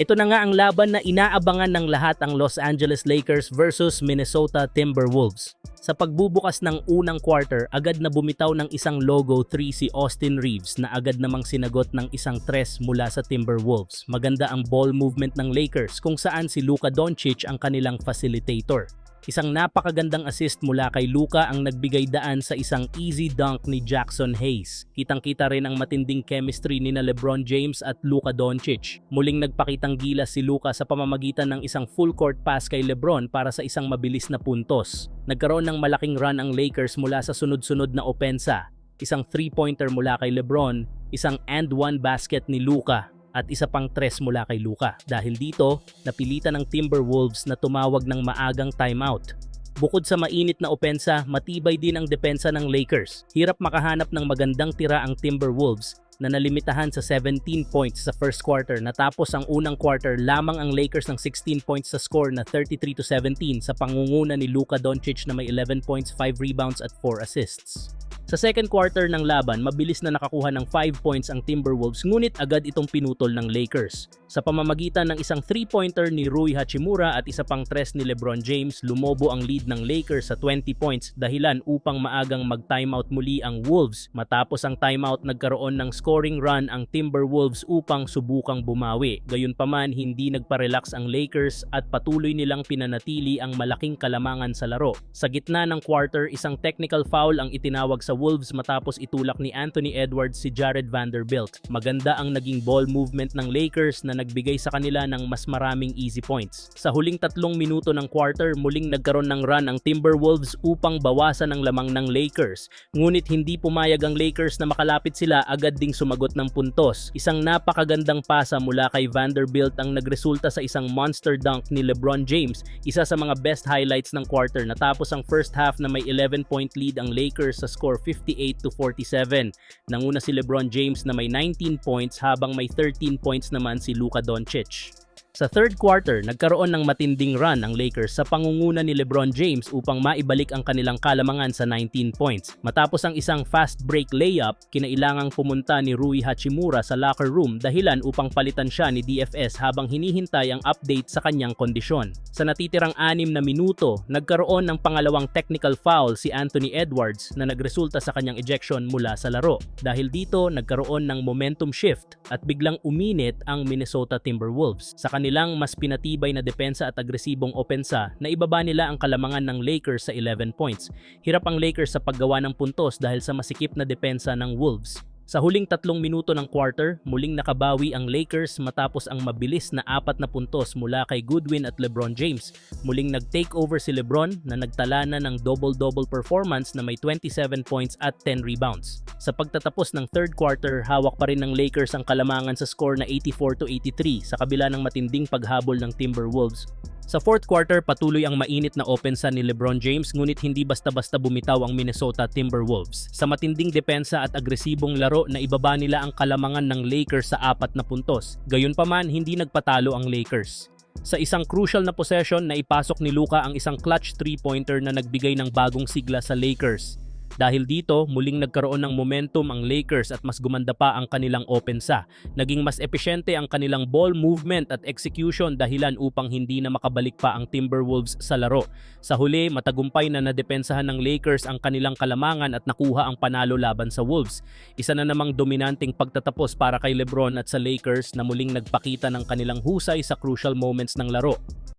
Ito na nga ang laban na inaabangan ng lahat ang Los Angeles Lakers versus Minnesota Timberwolves. Sa pagbubukas ng unang quarter, agad na bumitaw ng isang logo 3 si Austin Reeves na agad namang sinagot ng isang tres mula sa Timberwolves. Maganda ang ball movement ng Lakers kung saan si Luka Doncic ang kanilang facilitator. Isang napakagandang assist mula kay Luka ang nagbigay daan sa isang easy dunk ni Jackson Hayes. Kitang-kita rin ang matinding chemistry ni na LeBron James at Luka Doncic. Muling nagpakitang gilas si Luka sa pamamagitan ng isang full court pass kay LeBron para sa isang mabilis na puntos. Nagkaroon ng malaking run ang Lakers mula sa sunod-sunod na opensa. Isang three-pointer mula kay LeBron, isang and one basket ni Luka at isa pang tres mula kay Luka. Dahil dito, napilitan ng Timberwolves na tumawag ng maagang timeout. Bukod sa mainit na opensa, matibay din ang depensa ng Lakers. Hirap makahanap ng magandang tira ang Timberwolves na nalimitahan sa 17 points sa first quarter natapos ang unang quarter lamang ang Lakers ng 16 points sa score na 33 to 17 sa pangunguna ni Luka Doncic na may 11 points, 5 rebounds at 4 assists. Sa second quarter ng laban, mabilis na nakakuha ng 5 points ang Timberwolves ngunit agad itong pinutol ng Lakers. Sa pamamagitan ng isang 3-pointer ni Rui Hachimura at isa pang tres ni LeBron James, lumobo ang lead ng Lakers sa 20 points dahilan upang maagang mag-timeout muli ang Wolves. Matapos ang timeout, nagkaroon ng scoring run ang Timberwolves upang subukang bumawi. Gayunpaman, hindi nagpa-relax ang Lakers at patuloy nilang pinanatili ang malaking kalamangan sa laro. Sa gitna ng quarter, isang technical foul ang itinawag sa Wolves matapos itulak ni Anthony Edwards si Jared Vanderbilt. Maganda ang naging ball movement ng Lakers na nagbigay sa kanila ng mas maraming easy points. Sa huling tatlong minuto ng quarter, muling nagkaroon ng run ang Timberwolves upang bawasan ang lamang ng Lakers. Ngunit hindi pumayag ang Lakers na makalapit sila agad ding sumagot ng puntos. Isang napakagandang pasa mula kay Vanderbilt ang nagresulta sa isang monster dunk ni LeBron James, isa sa mga best highlights ng quarter natapos ang first half na may 11 point lead ang Lakers sa score 58 to 47. Nanguna si LeBron James na may 19 points habang may 13 points naman si Luka Doncic. Sa third quarter, nagkaroon ng matinding run ang Lakers sa pangunguna ni LeBron James upang maibalik ang kanilang kalamangan sa 19 points. Matapos ang isang fast break layup, kinailangang pumunta ni Rui Hachimura sa locker room dahilan upang palitan siya ni DFS habang hinihintay ang update sa kanyang kondisyon. Sa natitirang anim na minuto, nagkaroon ng pangalawang technical foul si Anthony Edwards na nagresulta sa kanyang ejection mula sa laro. Dahil dito, nagkaroon ng momentum shift at biglang uminit ang Minnesota Timberwolves. Sa kanilang mas pinatibay na depensa at agresibong opensa na ibaba nila ang kalamangan ng Lakers sa 11 points. Hirap ang Lakers sa paggawa ng puntos dahil sa masikip na depensa ng Wolves. Sa huling tatlong minuto ng quarter, muling nakabawi ang Lakers matapos ang mabilis na apat na puntos mula kay Goodwin at LeBron James. Muling nag-take over si LeBron na nagtala na ng double-double performance na may 27 points at 10 rebounds. Sa pagtatapos ng third quarter, hawak pa rin ng Lakers ang kalamangan sa score na 84 to 83 sa kabila ng matinding paghabol ng Timberwolves. Sa fourth quarter, patuloy ang mainit na opensa ni LeBron James ngunit hindi basta-basta bumitaw ang Minnesota Timberwolves. Sa matinding depensa at agresibong laro na ibaba nila ang kalamangan ng Lakers sa apat na puntos. Gayunpaman, hindi nagpatalo ang Lakers. Sa isang crucial na possession na ipasok ni Luka ang isang clutch three-pointer na nagbigay ng bagong sigla sa Lakers. Dahil dito, muling nagkaroon ng momentum ang Lakers at mas gumanda pa ang kanilang opensa. Naging mas epesyente ang kanilang ball movement at execution dahilan upang hindi na makabalik pa ang Timberwolves sa laro. Sa huli, matagumpay na nadepensahan ng Lakers ang kanilang kalamangan at nakuha ang panalo laban sa Wolves. Isa na namang dominanteng pagtatapos para kay LeBron at sa Lakers na muling nagpakita ng kanilang husay sa crucial moments ng laro.